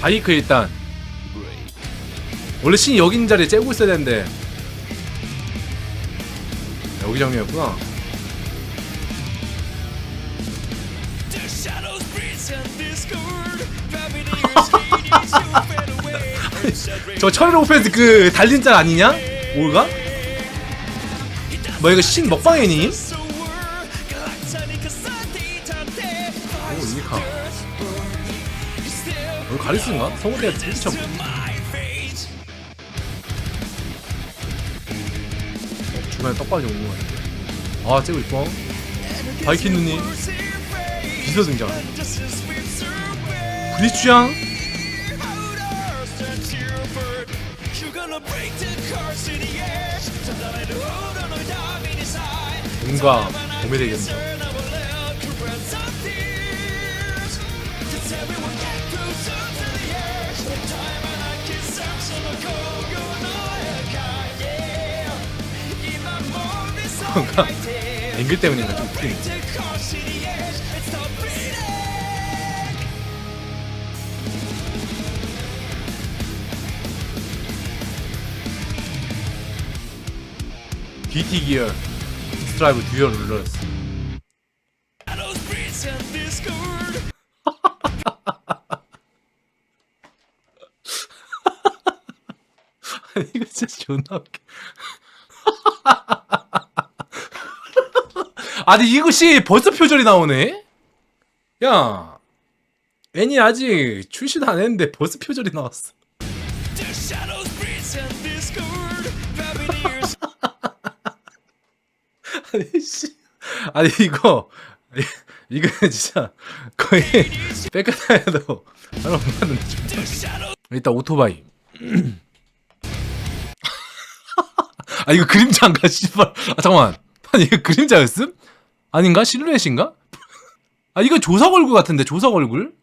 바이크 일단 원래 신이 있는 자리에 째고 있어야 되는데 여기 장면이었구나 저 철일 오펜스 그 달린 짤 아니냐? 뭘가? 뭐 이거 신 먹방이니? 여기 가리스인가? 성우대가 진짜 중간에 떡밥이 오는 거 같아. 아 쟤고 이뻐. 바이킨 누님. 비서 등장. 브리취향 뭔가 봄에 되겠네 뭔가 앵글 때문인가 좀 웃기네. DT 기어 스트라이브 듀얼 아니 이거 진짜 존나 웃겨 아니 이것이 벌써 표절이 나오네? 야 애니 아직 출시도 안 했는데 벌써 표절이 나왔어. 아니 씨. 아니 이거 이거 진짜 거의 백화사에도 하나 못 봤는데. 일단 오토바이. 아 이거 그림자인가 씨발. 아 잠깐만. 아니 이거 그림자였음? 아닌가? 실루엣인가? 아 이거 조석 얼굴 같은데 조석 얼굴?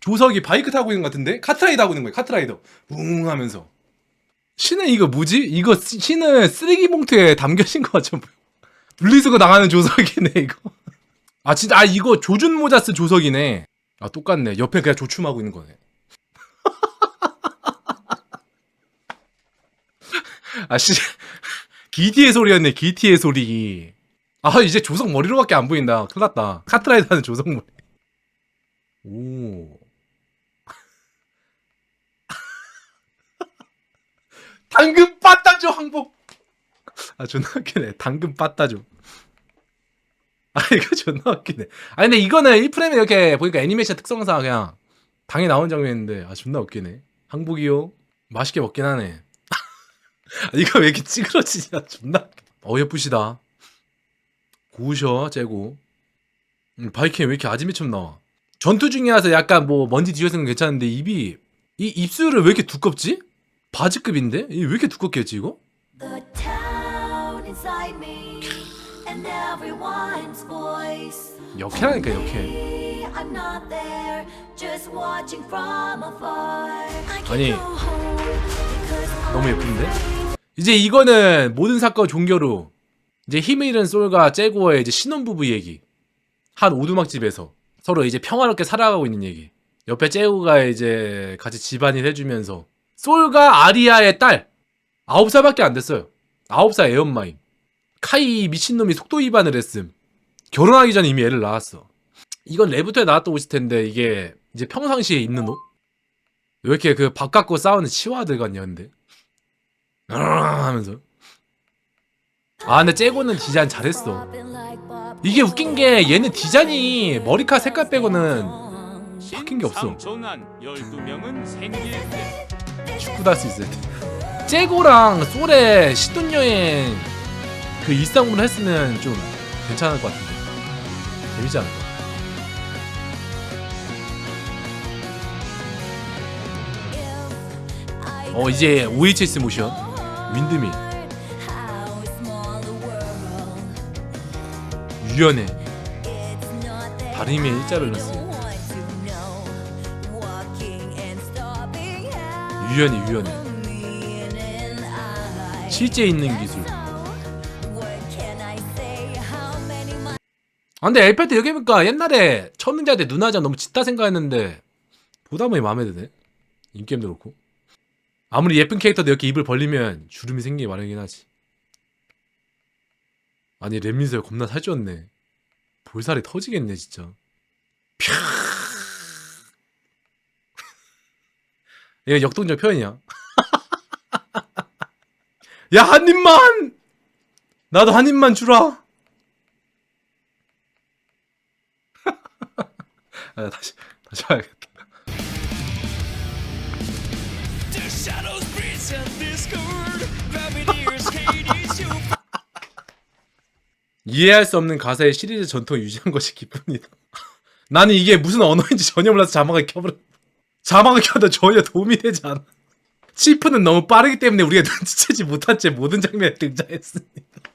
조석이 바이크 타고 있는 것 같은데? 카트라이더 하고 있는 거야 카트라이더. 웅 하면서. 신은 이거 뭐지? 이거 쓰- 신은 쓰레기 봉투에 담겨진 거 같죠? 분리수거 나가는 조석이네 이거. 아 진짜 아 이거 조준 모자 쓴 조석이네. 아 똑같네. 옆에 그냥 조춤하고 있는 거네. 아씨. 기티의 소리였네 기티의 소리 아 이제 조석 머리로밖에 안 보인다. 큰일 났다. 카트라이더 하는 조석 머리. 오. 당근 빠따줘 항복. 아 존나 웃기네. 당근 빠따줘 아 이거 존나 웃기네. 아 근데 이거는 1프레임에 이렇게 보니까 애니메이션 특성상 그냥 당에 나온 장면인데 아 존나 웃기네. 항복이요? 맛있게 먹긴 하네. 아, 이거 왜 이렇게 찌그러지냐? 존나. 어 예쁘시다 고우셔 째고 음, 바이킹 왜 이렇게 아지매처럼 나와 전투 중이라서 약간 뭐 먼지 뒤어서는 괜찮은데 입이 이 입술을 왜 이렇게 두껍지? 바지급인데? 이 왜 이렇게 두껍게 했지 이거? The town inside me and everyone's voice. 역해라니까 역해 Me, I'm not there, just watching from afar. I can't 아니, go home because 너무 예쁜데? 이제 이거는 모든 사건 종교로 이제 힘을 잃은 솔과 째고의 이제 신혼부부 얘기. 한 오두막집에서 서로 이제 평화롭게 살아가고 있는 얘기. 옆에 째고가 이제 같이 집안일 해주면서 솔과 아리아의 딸. 아홉 살밖에 안 됐어요. 아홉 살 애엄마임 카이 미친놈이 속도 위반을 했음. 결혼하기 전에 이미 애를 낳았어. 이건 레부터에 나왔던 옷일 텐데 이게 이제 평상시에 입는 옷? 왜 이렇게 그 밥 갖고 싸우는 치와들 같냐 근데? 아, 하면서 아 근데 째고는 디자인 잘했어. 이게 웃긴 게 얘는 디자인이 머리카락 색깔 빼고는 바뀐 게 없어. 삼촌한 12명은 생길 때. 축구도 할 수 있어야 돼 째고랑 솔의 신혼여행 그 일상으로 했으면 좀 괜찮을 것 같은데. 재밌지 않을까? 어 이제 OHS 모션. 윈드밀 유연해 발음에 일자를 넣었어요. 유연해 유연해 실제 있는 기술. 아 근데 엘페트 여기 보니까 옛날에 처음 등장할 때 누나자 너무 짙다 생각했는데 보다 보니 마음에 드네. 인게임도 그렇고. 아무리 예쁜 캐릭터도 이렇게 입을 벌리면 주름이 생기기 마련이긴 하지 아니 렘민서 겁나 살쪘네. 볼살이 터지겠네 진짜. 퓨 이거 역동적 표현이야. 야 한 입만! 나도 한 입만 주라! 아, 다시 다시 you 이해할 수 없는 가사의 시리즈 전통을 유지한 것이 기쁩니다. 나는 이게 무슨 언어인지 전혀 몰라서 자막을 켜버려. 자막을 켜도 전혀 도움이 되지 않아. 치프는 너무 빠르기 때문에 우리가 눈치채지 못한 채 모든 장면에 등장했습니다.